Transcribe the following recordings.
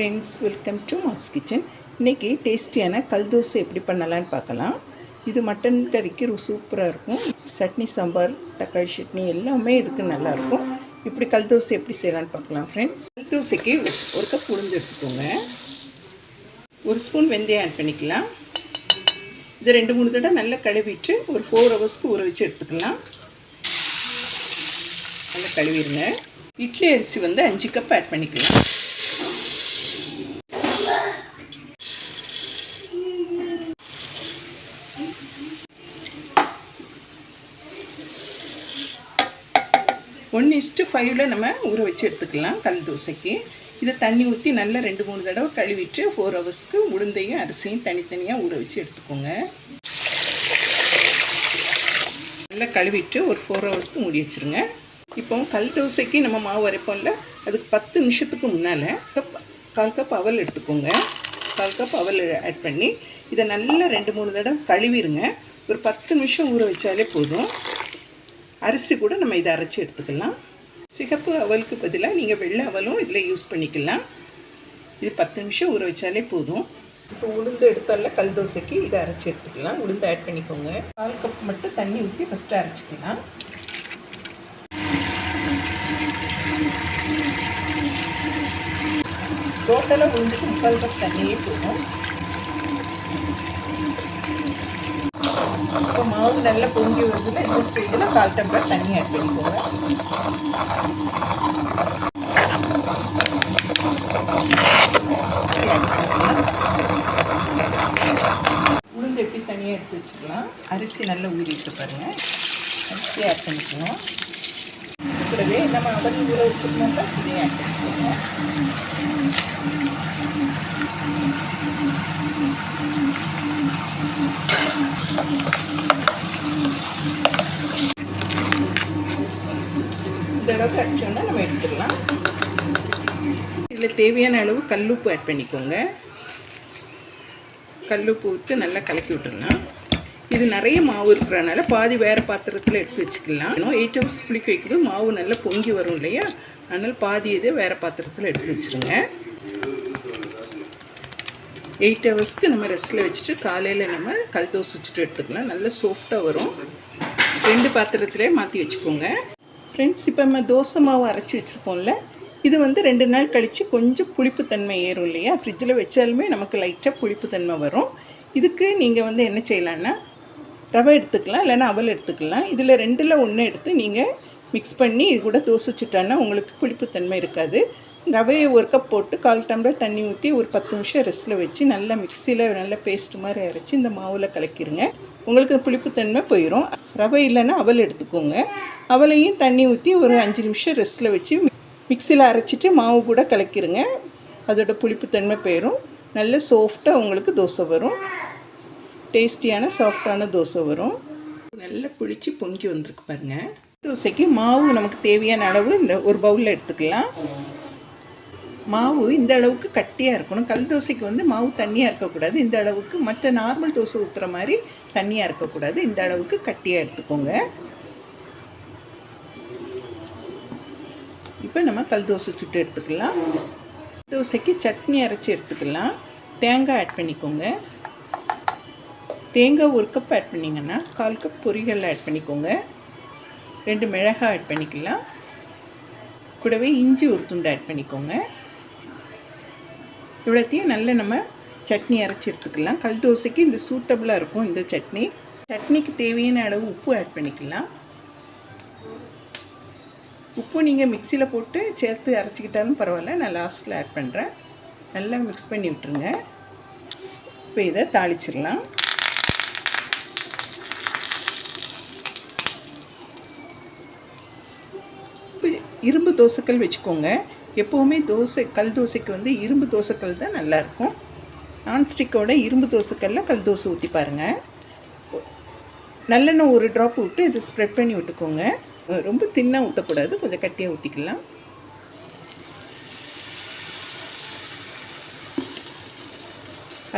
Friends welcome to mass kitchen இன்றைக்கி டேஸ்டியான கல் தோசை எப்படி பண்ணலான்னு பார்க்கலாம். இது மட்டன் கறிக்கு ரொம்ப சூப்பராக இருக்கும். சட்னி சாம்பார் தக்காளி சட்னி எல்லாமே இதுக்கு நல்லாயிருக்கும் இப்படி கல் தோசை எப்படி செய்யலான்னு பார்க்கலாம் ஃப்ரெண்ட்ஸ் கல் தோசைக்கு ஒரு கப் உளுந்து எடுத்துக்கோங்க. ஒரு ஸ்பூன் வெந்தயம் ஆட் பண்ணிக்கலாம். இது ரெண்டு மூணு தடவை நல்லா கழுவிட்டு ஒரு ஃபோர் ஹவர்ஸ்க்கு ஊற வச்சு எடுத்துக்கலாம். நல்லா கழுவிடுங்க. இட்லி அரிசி வந்து அஞ்சு கப் ஆட் பண்ணிக்கலாம். ஒன் இஸ்ட்டு ஃபைவ்ல நம்ம ஊற வச்சு எடுத்துக்கலாம் கல் தோசைக்கு. இதை தண்ணி ஊற்றி நல்லா ரெண்டு மூணு தடவை கழுவிட்டு ஃபோர் ஹவர்ஸ்க்கு உளுந்தையும் அரிசியும் தனித்தனியாக ஊற வச்சு எடுத்துக்கோங்க. நல்லா கழுவிட்டு ஒரு ஃபோர் ஹவர்ஸ்க்கு மூடி வச்சுருங்க. இப்போ கல் தோசைக்கு நம்ம மாவு அரைப்போம்ல அதுக்கு பத்து நிமிஷத்துக்கு முன்னால் கப் கால் கப் அவல் எடுத்துக்கோங்க. கால் கப் அவல் ஆட் பண்ணி இதை நல்லா ரெண்டு மூணு தடவை கழுவிடுங்க ஒரு பத்து நிமிஷம் ஊற வச்சாலே போதும். அரிசி கூட நம்ம இதை அரைச்சி எடுத்துக்கலாம். சிகப்பு அவலுக்கு பதிலாக நீங்கள் வெள்ளை அவலும் இதில் யூஸ் பண்ணிக்கலாம். இது பத்து நிமிஷம் ஊற வச்சாலே போதும். இப்போ உளுந்து எடுத்தால கல் தோசைக்கு இதை அரைச்சி எடுத்துக்கலாம். உளுந்து ஆட் பண்ணிக்கோங்க. கால் கப் மட்டும் தண்ணி ஊற்றி ஃபஸ்ட்டு அரைச்சிக்கலாம். டோட்டலாக உளுந்துக்கு முக்கால் கப் தண்ணியே போதும். இப்போ மாவு நல்லா பொங்கி வருதுல இந்த ஸ்டேஜில் கால் டம்ளர் தண்ணி ஆட் பண்ணிக்கோங்க. உளுந்து எப்படி தனியாக எடுத்து வச்சுக்கலாம்? அரிசி நல்லா ஊறிட்டு பாருங்கள் அரிசி ஆட் பண்ணிக்கணும் கூடவே நம்ம அவல் ஊற வச்சுருந்தோம்னா இதையும் ஆட் பண்ணிக்கோங்க. இந்த நம்ம எடுத்துக்கலாம் இதில் தேவையான அளவு கல்லுப்பு ஆட் பண்ணிக்கோங்க. கல்லுப்பு ஊற்று நல்லா கலக்கி விட்டுருலாம் இது நிறைய மாவு இருக்கிறனால பாதி வேறு பாத்திரத்தில் எடுத்து வச்சுக்கலாம். இன்னும் எயிட் ஹவர்ஸ் புளிக்க வைக்கிறது மாவு நல்லா பொங்கி வரும் இல்லையா? அதனால் பாதி இது வேறு பாத்திரத்தில் எடுத்து வச்சுருங்க. எயிட் ஹவர்ஸ்க்கு நம்ம ரெஸ்ட்டில் வச்சுட்டு காலையில் நம்ம கல் தோசை வச்சுட்டு எடுத்துக்கலாம். நல்லா சாஃப்டாக வரும். ரெண்டு பாத்திரத்திலே மாற்றி வச்சுக்கோங்க. ஃப்ரெண்ட்ஸ் இப்போ நம்ம தோசை மாவு அரைச்சி வச்சுருப்போம்ல இது வந்து ரெண்டு நாள் கழித்து கொஞ்சம் புளிப்புத்தன்மை ஏறும் இல்லையா? ஃப்ரிட்ஜில் வச்சாலுமே நமக்கு லைட்டாக புளிப்புத்தன்மை வரும். இதுக்கு நீங்கள் வந்து என்ன செய்யலான்னா ரவை எடுத்துக்கலாம் இல்லைன்னா அவல் எடுத்துக்கலாம். இதில் ரெண்டில் ஒன்று எடுத்து நீங்கள் மிக்ஸ் பண்ணி இது கூட தோசை சுட்டான்னா உங்களுக்கு புளிப்புத்தன்மை இருக்காது. ரவையை ஒரு கப் போட்டு கால் டம்ளர் தண்ணி ஊற்றி ஒரு பத்து நிமிஷம் ரெஸ்ட்டில் வச்சு நல்லா மிக்சியில் நல்லா பேஸ்ட் மாதிரி அரைச்சி இந்த மாவில் கலக்கிடுங்க உங்களுக்கு புளிப்புத்தன்மை போயிடும் ரவை இல்லைன்னா அவல் எடுத்துக்கோங்க. அவலையும் தண்ணி ஊற்றி ஒரு அஞ்சு நிமிஷம் ரெஸ்ட்டில் வச்சு மிக்சியில் அரைச்சிட்டு மாவு கூட கலக்கிடுங்க அதோட புளிப்புத்தன்மை போயிடும் நல்ல சாஃப்டாக உங்களுக்கு தோசை வரும். டேஸ்டியான சாஃப்டான தோசை வரும். நல்லா புளிச்சு பொங்கி வந்திருக்கு பாருங்கள் தோசைக்கு மாவு நமக்கு தேவையான அளவு இந்த ஒரு பவுலில் எடுத்துக்கலாம். மாவு இந்த அளவுக்கு கட்டியாக இருக்கணும். கல் தோசைக்கு வந்து மாவு தண்ணியாக இருக்கக்கூடாது. இந்த அளவுக்கு மற்ற நார்மல் தோசை ஊற்றுற மாதிரி தண்ணியாக இருக்கக்கூடாது. இந்த அளவுக்கு கட்டியாக எடுத்துக்கோங்க. இப்போ நம்ம கல் தோசை சுட்டு எடுத்துக்கலாம். தோசைக்கு சட்னி அரைச்சி எடுத்துக்கலாம். தேங்காய் ஆட் பண்ணிக்கோங்க. தேங்காய் ஒரு கப் ஆட் பண்ணிங்கன்னா கால் கப் பொரிகள் ஆட் பண்ணிக்கோங்க. ரெண்டு மிளகாய் ஆட் பண்ணிக்கலாம். கூடவே இஞ்சி ஒரு துண்டு ஆட் பண்ணிக்கோங்க. இவ்வளோத்தையும் நல்ல நம்ம சட்னி அரைச்சி எடுத்துக்கலாம். கல் தோசைக்கு இந்த சூட்டபுளாக இருக்கும் இந்த சட்னி. சட்னிக்கு தேவையான அளவு உப்பு ஆட் பண்ணிக்கலாம். உப்பு நீங்கள் மிக்சியில் போட்டு சேர்த்து அரைச்சிக்கிட்டாலும் பரவாயில்ல. நான் லாஸ்ட்டில் ஆட் பண்ணுறேன் நல்லா மிக்ஸ் பண்ணி விட்டுருங்க. இப்போ இதை தாளிச்சிடலாம். இரும்பு தோசைக்கல் வச்சுக்கோங்க. எப்போவுமே தோசை கல் தோசைக்கு வந்து இரும்பு தோசைக்கல் தான் நல்லாயிருக்கும் நான்ஸ்டிக்கோட இரும்பு தோசைக்கல்ல கல் தோசை ஊற்றி பாருங்கள் நல்லெண்ணெய் ஒரு ட்ராப் விட்டு இதை ஸ்ப்ரெட் பண்ணி விட்டுக்கோங்க. ரொம்ப தின்னாக ஊற்றக்கூடாது கொஞ்சம் கட்டியாக ஊற்றிக்கலாம்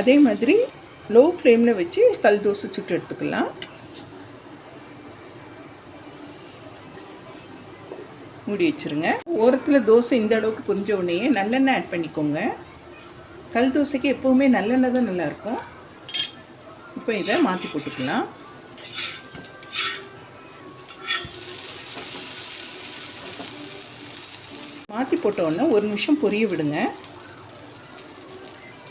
அதே மாதிரி லோ ஃப்ளேமில் வச்சு கல் தோசை சுட்டு எடுத்துக்கலாம். மூடி வச்சுருங்க. ஓரத்தில் தோசை இந்த அளவுக்கு பொரிஞ்ச உடனேயே நல்லெண்ணெய் ஆட் பண்ணிக்கோங்க. கல் தோசைக்கு எப்போவுமே நல்லெண்ணெய் தான் நல்லாயிருக்கும். இப்போ இதை மாற்றி போட்டுக்கலாம். மாற்றி போட்டோன்னே ஒரு நிமிஷம் பொரிய விடுங்க.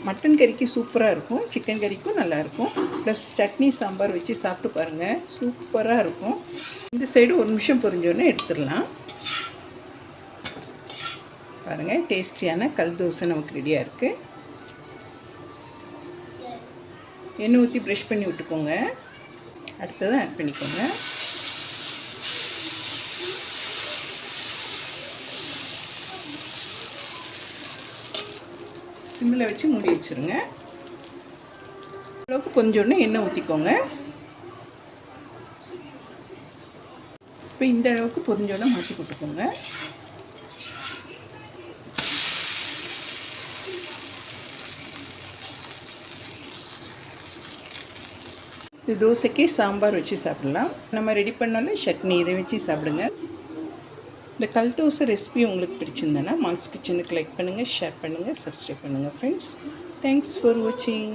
மட்டன் கறிக்கு சூப்பராக இருக்கும். சிக்கன் கறிக்கும் நல்லாயிருக்கும் ப்ளஸ் சட்னி சாம்பார் வச்சு சாப்பிட்டு பாருங்கள் சூப்பராக இருக்கும். இந்த சைடு ஒரு நிமிஷம் பொரிஞ்சோடனே எடுத்துடலாம். பாருங்கள் டேஸ்டியான கல் தோசை நமக்கு ரெடியாக இருக்குது எண்ணெய் ஊற்றி ப்ரெஷ் பண்ணி விட்டுக்கோங்க. அடுத்ததான் ஆட் பண்ணிக்கோங்க. சிம்மில் வச்சு மூடி வச்சுருங்க. அளவுக்கு கொஞ்சோடனே எண்ணெய் ஊற்றிக்கோங்க இப்போ இந்த அளவுக்கு பொரிஞ்சோடனே மாற்றி போட்டுக்கோங்க. இது தோசைக்கு சாம்பார் வச்சு சாப்பிடலாம். நம்ம ரெடி பண்ணாலும் சட்னி இதை வச்சு சாப்பிடுங்க. இந்த கல் தோசை ரெசிபி உங்களுக்கு பிடிச்சிருந்தேன்னா மால்ஸ் கிச்சனுக்கு லைக் பண்ணுங்கள் ஷேர் பண்ணுங்கள் சப்ஸ்கிரைப் பண்ணுங்கள் ஃப்ரெண்ட்ஸ் தேங்க்ஸ் ஃபார் வாட்சிங்